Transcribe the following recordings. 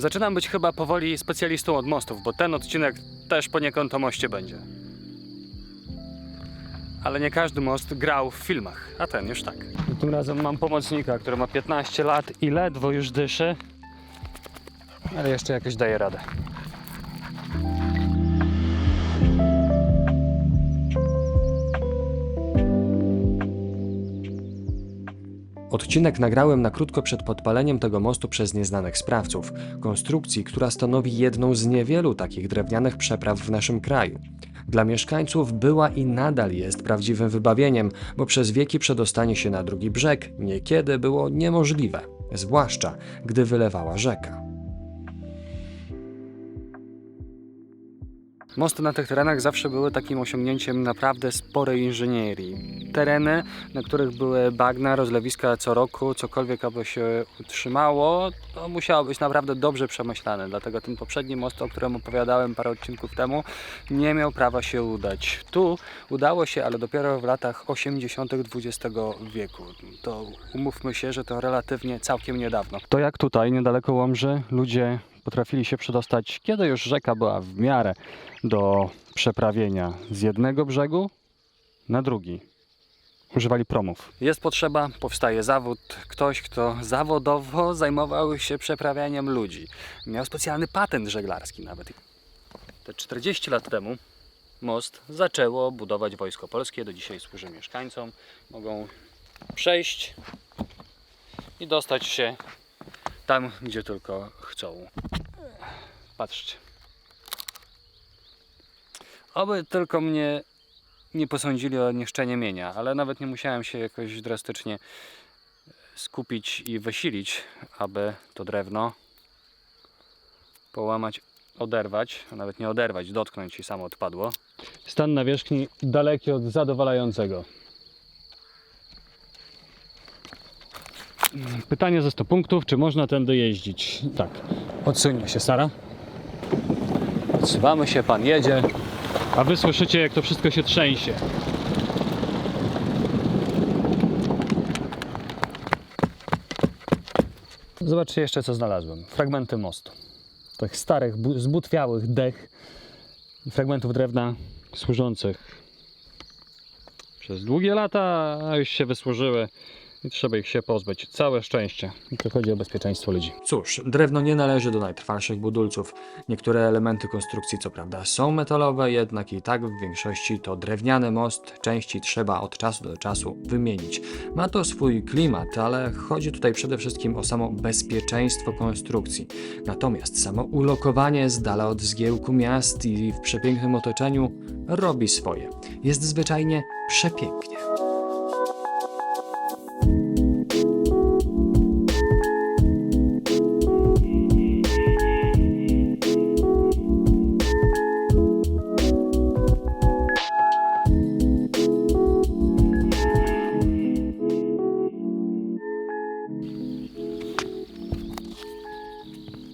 Zaczynam być chyba powoli specjalistą od mostów, bo ten odcinek też poniekąd o moście będzie. Ale nie każdy most grał w filmach, a ten już tak. I tym razem mam pomocnika, który ma 15 lat i ledwo już dyszy, ale jeszcze jakoś daje radę. Odcinek nagrałem na krótko przed podpaleniem tego mostu przez nieznanych sprawców, konstrukcji, która stanowi jedną z niewielu takich drewnianych przepraw w naszym kraju. Dla mieszkańców była i nadal jest prawdziwym wybawieniem, bo przez wieki przedostanie się na drugi brzeg niekiedy było niemożliwe, zwłaszcza gdy wylewała rzeka. Mosty na tych terenach zawsze były takim osiągnięciem naprawdę sporej inżynierii. Tereny, na których były bagna, rozlewiska co roku, cokolwiek aby się utrzymało, to musiało być naprawdę dobrze przemyślane. Dlatego ten poprzedni most, o którym opowiadałem parę odcinków temu, nie miał prawa się udać. Tu udało się, ale dopiero w latach 80. XX wieku. To umówmy się, że to relatywnie całkiem niedawno. To jak tutaj, niedaleko Łomży, ludzie potrafili się przedostać, kiedy już rzeka była w miarę do przeprawienia z jednego brzegu na drugi. Używali promów. Jest potrzeba, powstaje zawód. Ktoś, kto zawodowo zajmował się przeprawianiem ludzi. Miał specjalny patent żeglarski nawet. Te 40 lat temu most zaczęło budować Wojsko Polskie. Do dzisiaj służy mieszkańcom. Mogą przejść i dostać się tam, gdzie tylko chcą. Patrzcie. Oby tylko mnie nie posądzili o niszczenie mienia, ale nawet nie musiałem się jakoś drastycznie skupić i wysilić, aby to drewno połamać, oderwać, a nawet nie oderwać, dotknąć i samo odpadło. Stan nawierzchni daleki od zadowalającego. Pytanie ze 100 punktów, czy można tędy jeździć? Tak. Odsuńmy się, Sara. Odsuwamy się, pan jedzie. A wy słyszycie, jak to wszystko się trzęsie. Zobaczcie jeszcze, co znalazłem. Fragmenty mostu. Tych starych, bu- zbutwiałych dech i fragmentów drewna służących przez długie lata, a już się wysłużyły i trzeba ich się pozbyć. Całe szczęście. I tu chodzi o bezpieczeństwo ludzi. Cóż, drewno nie należy do najtrwalszych budulców. Niektóre elementy konstrukcji co prawda są metalowe, jednak i tak w większości to drewniany most, części trzeba od czasu do czasu wymienić. Ma to swój klimat, ale chodzi tutaj przede wszystkim o samo bezpieczeństwo konstrukcji. Natomiast samo ulokowanie z dala od zgiełku miast i w przepięknym otoczeniu robi swoje. Jest zwyczajnie przepięknie.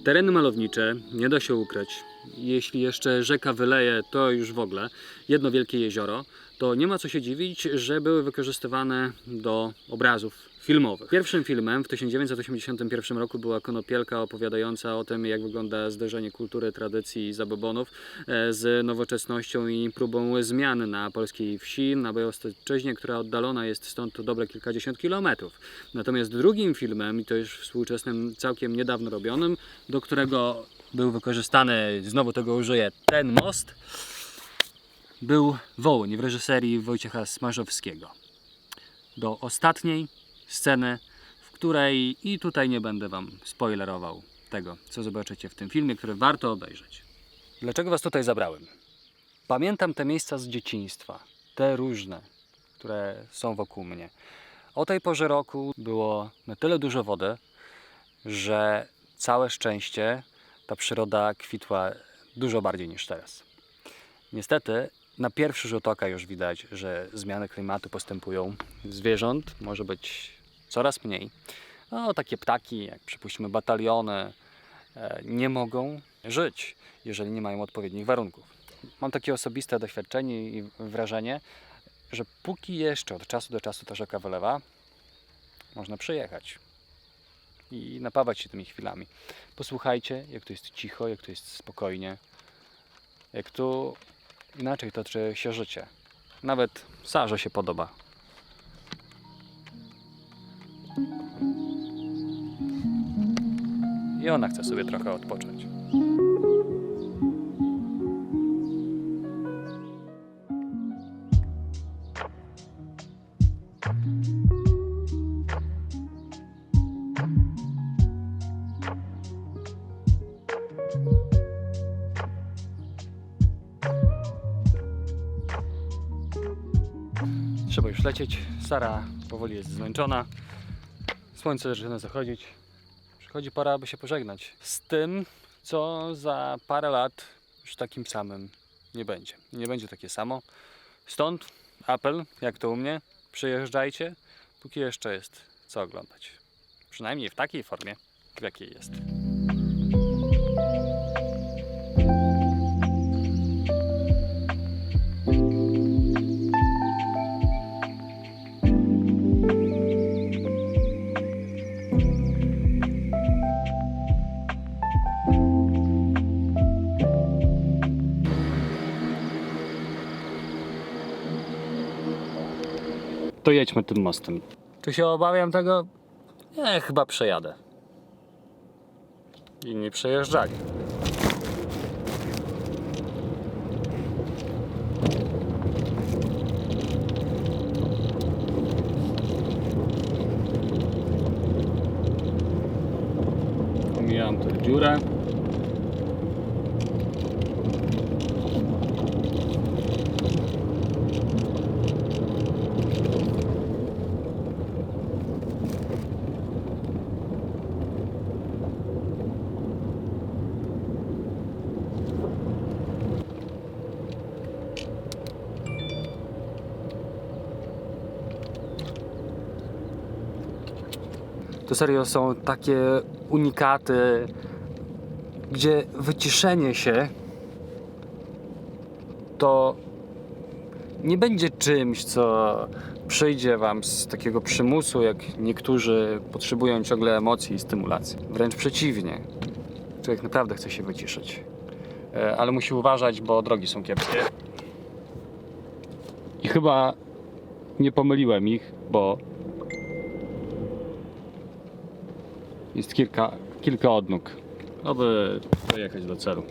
Tereny malownicze, nie da się ukryć. Jeśli jeszcze rzeka wyleje, to już w ogóle jedno wielkie jezioro, to nie ma co się dziwić, że były wykorzystywane do obrazów filmowych. Pierwszym filmem w 1981 roku była Konopielka opowiadająca o tym, jak wygląda zderzenie kultury, tradycji i zabobonów e, z nowoczesnością i próbą zmian na polskiej wsi, na Białostoczeźnie, która oddalona jest stąd dobre kilkadziesiąt kilometrów. Natomiast drugim filmem, i to już współczesnym, całkiem niedawno robionym, do którego był wykorzystany, znowu tego użyję, ten most, był Wołyń w reżyserii Wojciecha Smarzowskiego. Do ostatniej sceny, w której i tutaj nie będę Wam spoilerował tego, co zobaczycie w tym filmie, który warto obejrzeć. Dlaczego Was tutaj zabrałem? Pamiętam te miejsca z dzieciństwa, te różne, które są wokół mnie. O tej porze roku było na tyle dużo wody, że całe szczęście ta przyroda kwitła dużo bardziej niż teraz. Niestety, na pierwszy rzut oka już widać, że zmiany klimatu postępują. Zwierząt może być coraz mniej. No, takie ptaki, jak przypuśćmy bataliony, e, nie mogą żyć, jeżeli nie mają odpowiednich warunków. Mam takie osobiste doświadczenie i wrażenie, że póki jeszcze od czasu do czasu ta rzeka wylewa, można przyjechać. i napawać się tymi chwilami. Posłuchajcie, jak tu jest cicho, jak tu jest spokojnie, jak tu inaczej toczy się życie. Nawet Sarze się podoba. I ona chce sobie trochę odpocząć. Trzeba już lecieć. Sara powoli jest zmęczona. Słońce zaczyna zachodzić. Przychodzi pora, aby się pożegnać z tym, co za parę lat już takim samym nie będzie. Nie będzie takie samo. Stąd apel, jak to u mnie, przyjeżdżajcie, póki jeszcze jest co oglądać. Przynajmniej w takiej formie, w jakiej jest. To jedźmy tym mostem. Czy się obawiam tego? Nie, chyba przejadę. Inni przejeżdżali. Pomijam tę dziurę. To serio są takie unikaty, gdzie wyciszenie się to nie będzie czymś, co przyjdzie wam z takiego przymusu, jak niektórzy potrzebują ciągle emocji i stymulacji. Wręcz przeciwnie. Człowiek naprawdę chce się wyciszyć. E, Ale musi uważać, bo drogi są kiepskie. I chyba nie pomyliłem ich, bo jest kilka, kilka odnóg, aby dojechać do celu.